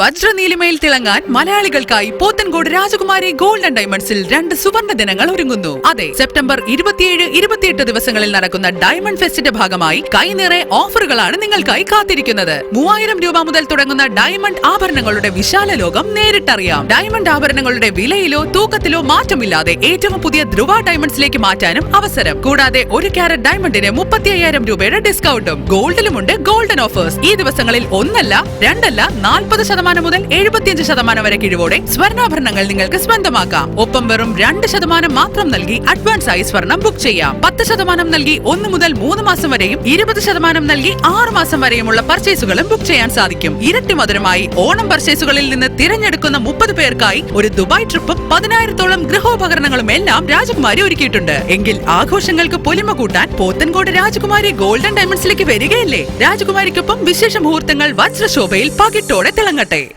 വജ്രനീലിമയിൽ തിളങ്ങാൻ മലയാളികൾക്കായി പോത്തൻകോട് രാജകുമാരി ഗോൾഡൻ ഡയമണ്ട്സിൽ രണ്ട് സുവർണ ദിനങ്ങൾ ഒരുങ്ങുന്നു. അതെ സെപ്റ്റംബർ ഇരുപത്തിയേഴ് ഇരുപത്തിയെട്ട് ദിവസങ്ങളിൽ നടക്കുന്ന ഡയമണ്ട് ഫെസ്റ്റിന്റെ ഭാഗമായി കൈനിറെ ഓഫറുകളാണ് നിങ്ങൾക്കായി കാത്തിരിക്കുന്നത്. മൂവായിരം രൂപ മുതൽ തുടങ്ങുന്ന ഡയമണ്ട് ആഭരണങ്ങളുടെ വിശാല ലോകം നേരിട്ടറിയാം. ഡയമണ്ട് ആഭരണങ്ങളുടെ വിലയിലോ തൂക്കത്തിലോ മാറ്റമില്ലാതെ ഏറ്റവും പുതിയ ധ്രുവ ഡയമണ്ട്സിലേക്ക് മാറ്റാനും അവസരം. കൂടാതെ ഒരു ക്യാരറ്റ് ഡയമണ്ടിന് മുപ്പത്തി അയ്യായിരം രൂപയുടെ ഡിസ്കൗണ്ടും ഗോൾഡിലുമുണ്ട് ഗോൾഡൻ ഓഫേഴ്സ്. ഈ ദിവസങ്ങളിൽ ഒന്നല്ല രണ്ടല്ല നാൽപ്പത് ശതമാനം മുതൽ എഴുപത്തിയഞ്ച് ശതമാനം വരെ കിഴിവോടെ സ്വർണാഭരണങ്ങൾ നിങ്ങൾക്ക് സ്വന്തമാക്കാം. ഒപ്പം വെറും രണ്ട് ശതമാനം മാത്രം നൽകി അഡ്വാൻസ് ആയി സ്വർണം ബുക്ക് ചെയ്യാം. പത്ത് ശതമാനം നൽകി ഒന്ന് മുതൽ മൂന്ന് മാസം വരെയും ഇരുപത് ശതമാനം നൽകി ആറ് മാസം വരെയുമുള്ള പർച്ചേസുകളും ബുക്ക് ചെയ്യാൻ സാധിക്കും. ഇരട്ടി മധുരമായി ഓണം പർച്ചേസുകളിൽ നിന്ന് തിരഞ്ഞെടുക്കുന്ന മുപ്പത് പേർക്കായി ഒരു ദുബായ് ട്രിപ്പും പതിനായിരത്തോളം ഗൃഹോപകരണങ്ങളും എല്ലാം രാജകുമാരി ഒരുക്കിയിട്ടുണ്ട്. എങ്കിൽ ആഘോഷങ്ങൾക്ക് പൊലിമ കൂട്ടാൻ പോത്തൻകോട് രാജകുമാരി ഗോൾഡൻ ഡയമണ്ട്സിലേക്ക് വരികയല്ലേ? രാജകുമാരിക്കൊപ്പം വിശേഷ മുഹൂർത്തങ്ങൾ വജ്രശോഭയിൽ പകിട്ടോടെ തിളങ്ങട്ടെ.